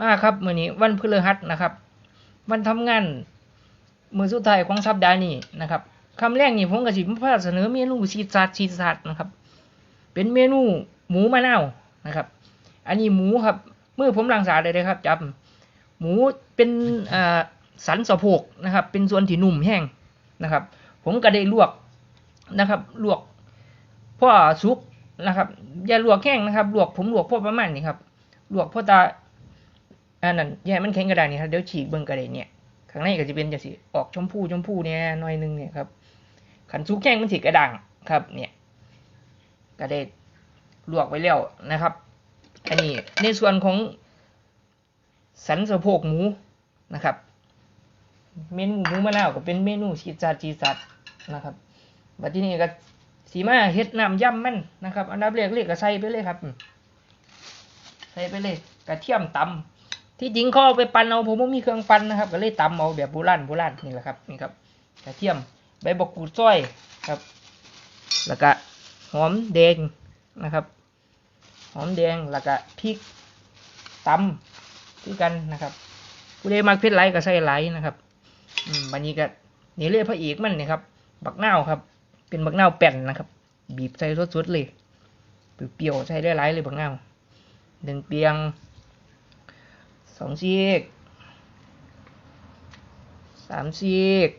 มาครับมื้อนี้วันพฤหัสนะครับ วันทำงานมือสุดท้ายของสัปดาห์นี้นะครับคำแรกนี่ผมก็สิมาพาเสนอเมนูชีสสัตว์ชีสสัตว์นะครับ เป็นเมนูหมูมะนาวนะครับ อันนี้หมูครับเมื่อผมล้างสะอาดเลยนะครับจับหมูเป็นอ่าสันสะโพกนะครับ เป็นส่วนที่นุ่มแห้งนะครับ ผมก็ได้ลวกนะครับลวกพ่อสุกนะครับอย่าลวกแห้งนะครับลวกผมลวกพ่อประมาณนี้ครับลวกพ่อตา อันนั้นอย่าให้มันแข็งกระดานนี่ครับเดี๋ยวฉีกเบิ่งกระเดเนี่ยข้างในก็จะเป็นจะสิออกชมพูชมพูเนี่ยหน่อยหนึงเนี่ยครับขันสุกแห้งมันสิกระด่างครับ เนี่ยกระเดลวกไว้แล้วนะครับ อันนี้ในส่วนของสันสะโพกหมูนะครับ เมนูหมูมะนาวก็เป็นเมนูชีสาจีสัดนะครับบัดที่นี้ก็สีมาเฮ็ดน้ำย่ำมันนะครับ อันดับแรกเลยก็ใส่ไปเลยครับ ใส่ไปเลยกระเทียมตำ ที่จริงเขาเอาไปปั่นเอาผมไม่มีเครื่องปั่นนะครับ ก็เลยตำเอาแบบโบราณโบราณนี่แหละครับนี่ครับกระเทียมใบบักกูดซอยครับ แล้วก็หอมแดงนะครับ หอมแดงแล้วก็พริกตำคือกันนะครับผู้ใดมักเผ็ดไหลก็ใส่ไหลนะครับอืมบันนี้ก็นี่เลยพระเอกมันนี่ครับ บักเนาครับ เป็นบักเนาแป่นนะครับ บีบใส่สดๆเลยเปรี้ยวๆใส่ได้หลายเลยบักเนาหนึ่งเปียง สองซีกสามซีก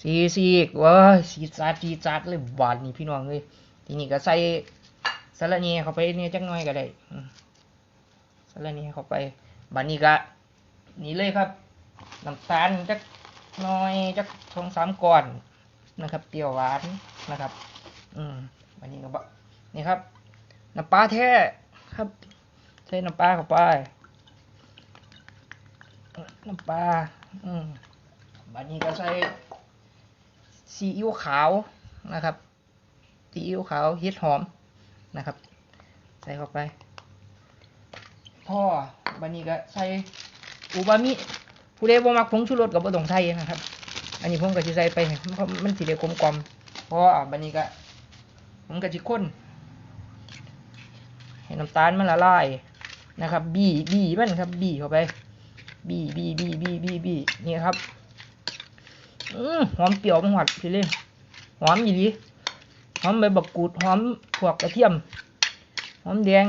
สี่ซีกว้าสีจัดสีจัดเลยหวานนี่พี่น้องเลยทีนี้ก็ใส่สาระเนียเข้าไปเนี่ยจักหน่อยก็ได้สาระเนียเข้าไปบันนี้ก็นี่เลยครับน้ำตาลจักน้อยจักสองสามก้อนนะครับเปรี้ยวหวานนะครับ อืมวันนี้ก็บนี่ครับน้ำปลาแท้ ครับ ใส่น้ำปลาเข้าไป น้ำปลา อืมวันนี้ก็ใส่ซีอิ๊วขาวนะครับซีอิ๊วขาวเห็ดหอมนะครับ ใส่เข้าไปพ่อวันนี้ก็ใส่อูบามิผู้ใดบ่มักผงชูรสกับบ่ต้องใส่นะครับ อันนี้ผมก็สิใส่ไปให้เพราะมันสิได้กลมกล่อมพอบัดนี้ก็ผมก็สิข้น น้ำตาลมันละลายนะครับ บีบีมันครับ บีเข้าไป บีบีบีบีบีบีนี่ครับอืหอมเปรี้ยวมันหวานพี่เล่หอมอีหลีหอมใบบักกูดหอมพวกกระเทียม หอมแดง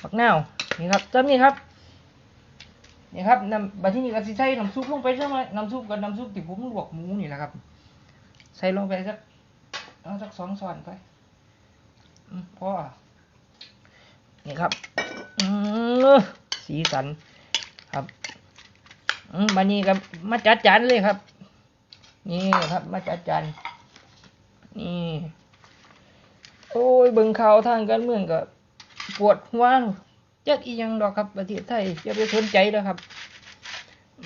ผักนาวนี่ครับจำนี่ครับนี่ครับน้ำบัดที่นี่ก็สิใส่น้ำซุปลงไปใช่ไหมน้ำซุปกับน้ำซุปที่ผมลวกหมูนี่แหละครับ ใส่ลงไปสักเอาสักสองช้อนไปพอ นี่ครับสีสันครับอืมบัดนี้ก็มาจัดจานเลยครับ นี่ครับ มาจัดจานนี่โอ้ยเบิ่งข่าวทางการเมืองก็ปวดหัวจักอีหยังดอกครับประเทศไทยอย่าไปสนใจแล้วครับ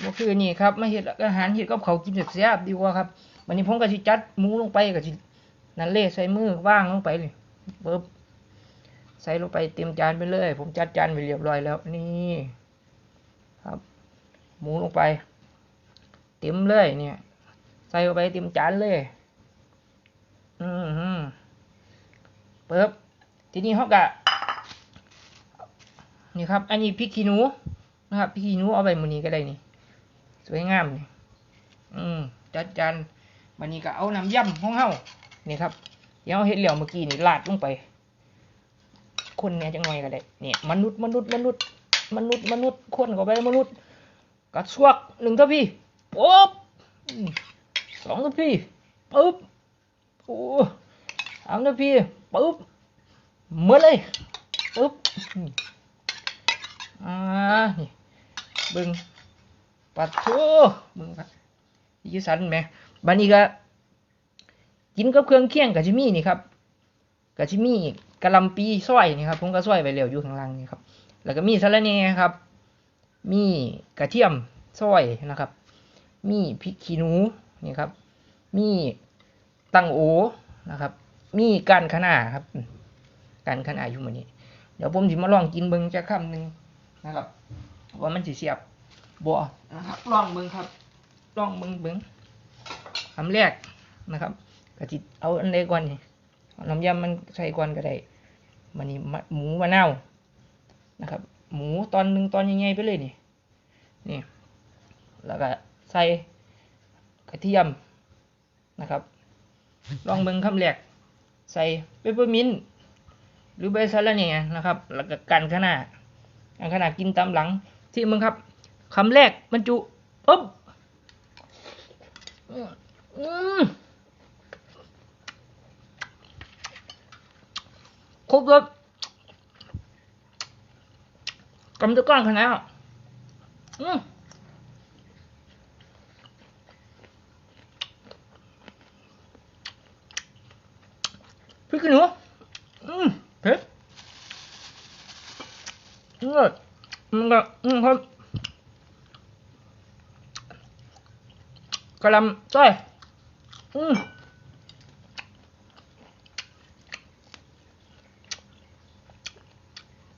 บ่คือนี่ครับมาเฮ็ดอาหารเฮ็ดกับเขากินแซ่บดีกว่าครับวันนี้ผมก็สิจัดหมูลงไปก็สินั่นเลยใส่มือว่างลงไปเลยเบิบ ใส่ลงไปเต็มจานไปเลย ผมจัดจานไปเรียบร้อยแล้วนี่ครับ หมูลงไป เต็มเลยเนี่ย ใส่ลงไปเต็มจานเลย อือหือเปิบทีนี้เขาก็นี่ครับ อันนี้พริกขี้หนูนะครับพริกขี้หนูเอาไปมือนี้ก็ได้นี่ สวยงามนี่อืมจัดจานวันนี้ก็เอาน้ำยำของเฮานี่ครับเดี๋ยวเอาเห็ดเหลี่ยวเมื่อกี้นี่ลาดลงไป คนเนี่ยจังหน่อยก็ได้เนี่ยมนุษย์มนุษย์มนุษย์มนุษย์มนุษย์คนเข้าไปมนุษย์กัดสวกหนึ่งทัพพี่ปุ๊บสองทัพพี่ปุ๊บโอ้สามทัพพี่ปุ๊บเมื่อเลยปุ๊บอ่านี่เบิ่งปัดโถเบิ่งครับยี่สันแหมบัดนี้ก็กินกับเครื่องเคียงกับจิมี่นี่ครับกับจิมี่ กะหลำปีซอยนี่ครับผมก็ซอยไว้แล้วอยู่ข้างล่างนี่ครับแล้วก็มีสะระแหน่ครับ มีกระเทียมซอยนะครับ มีพริกขี้หนูนี่ครับ มีตังโอนะครับ มีก้านคะน้าครับก้านคะน้าอยู่มื้อนี้ เดี๋ยวผมสิมาลองกินเบิ่งจักคำหนึ่งนะครับ ว่ามันสิเสียบบ่นะครับลองเบิ่งครับลองเบิ่งเบิ่งคำแรกนะครับกะจิเอาอันใดก่อนนี่เอาน้ำยำมันใส่ก่อนก็ได้ มันนี่หมูมะนาวนะครับ หมูตอนหนึ่งตอนใหญ่ๆไปเลยนี่นี่ แล้วก็ใส่กระเทียมนะครับ ลองเบิ่งคำแรกใส่เปปเปอร์มินต์หรือใบสะระแหน่ยนะครับ แล้วก็กันขนาดกันขนาดกินตามหลัง ที่มึงครับคำแรกมันจุปุ๊บอืมอืม ครบรสกำจะก้อนขนาดอะอืมพริกขี้หนูอืมเผ็ดอืมมันก็อืมครับกระลำจ้อยอืม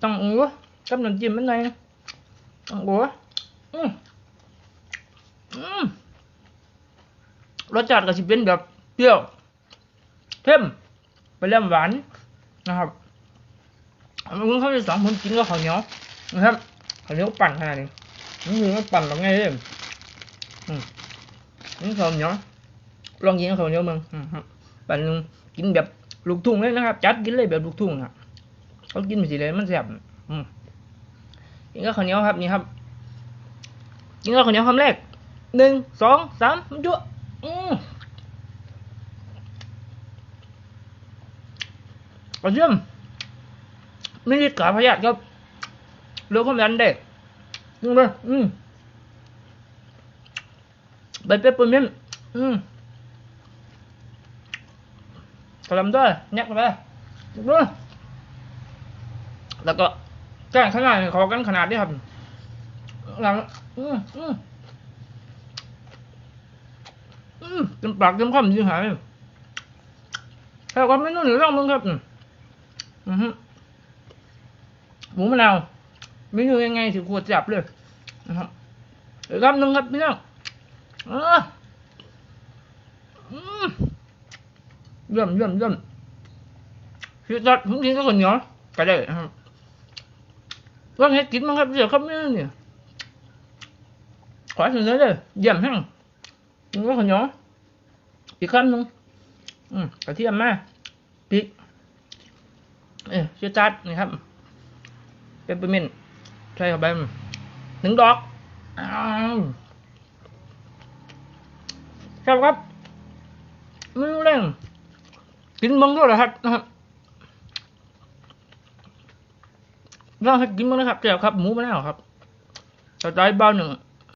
ต้องอูกับน้ำจิ้มมันหน่อยต้องอูอืมอืมรสชาติก็สิเป็นแบบเปรี้ยวเข้มไปเริ่มหวานนะครับมึงเข้าไปสองผมกินก็ข้าวเหนียวนะครับข้าวเหนียวปั่นขนาดนี้นี่คือมันปั่นแบบไงเลยอืมนี่ข้าวเหนียวลองกินข้าวเหนียวมึงอืมครับปั่นกินแบบลูกทุ่งเลยนะครับ จัดกินเลยแบบลูกทุ่งอะ เขากินไปสิเลยมันแซ่บอืมกินก็ข้าวเหนียวครับนี่ครับกินก็ข้าวเหนียวคำแรกหนึ่งสองสามมันจุ๊ะอืมกระเทียมไม่ได้กาพยาธิครับเลือความดันเด็กนี่เลยอืมใบเปปเปอร์มินต์อืมกระลำด้วยแยกไปด้วย แล้วก็แก้งขนาดขอกันขนาดนี้ครับ หลังอืมอืมอืมเต็มปากเต็มคำจริงหายแค่ความไม่นุ่นหรือร่องมึงครับ อืมอือฮึหมูมะนาวเมนูยังไงถึงขวดจับเลยนะครับอีกคำหนึ่งครับพี่น้องอ่าอืมเยี่ยมเยี่ยมเยี่ยมคือจัดผมกินก็คนเหนียวก็ได้นะครับ ลองให้กินมั้งครับเดี๋ยวครับนี่เนี่ยขอเสนอเลยเยี่ยมแห้งกินก็คนเหนียวอีกคำหนึ่งอืมกระเทียมมาพริกเออชื่อจัดนี่ครับเปปเปอร์มินต์ใช่ครับไปหนึ่งดอกอ้าวครับครับไม่รู้เรื่องกินเบังด้วยเหรอครับนะครับ ลองให้กินบ้างนะครับเจ้าครับหมูมะนาวครับสไตล์เบาหนึ่ง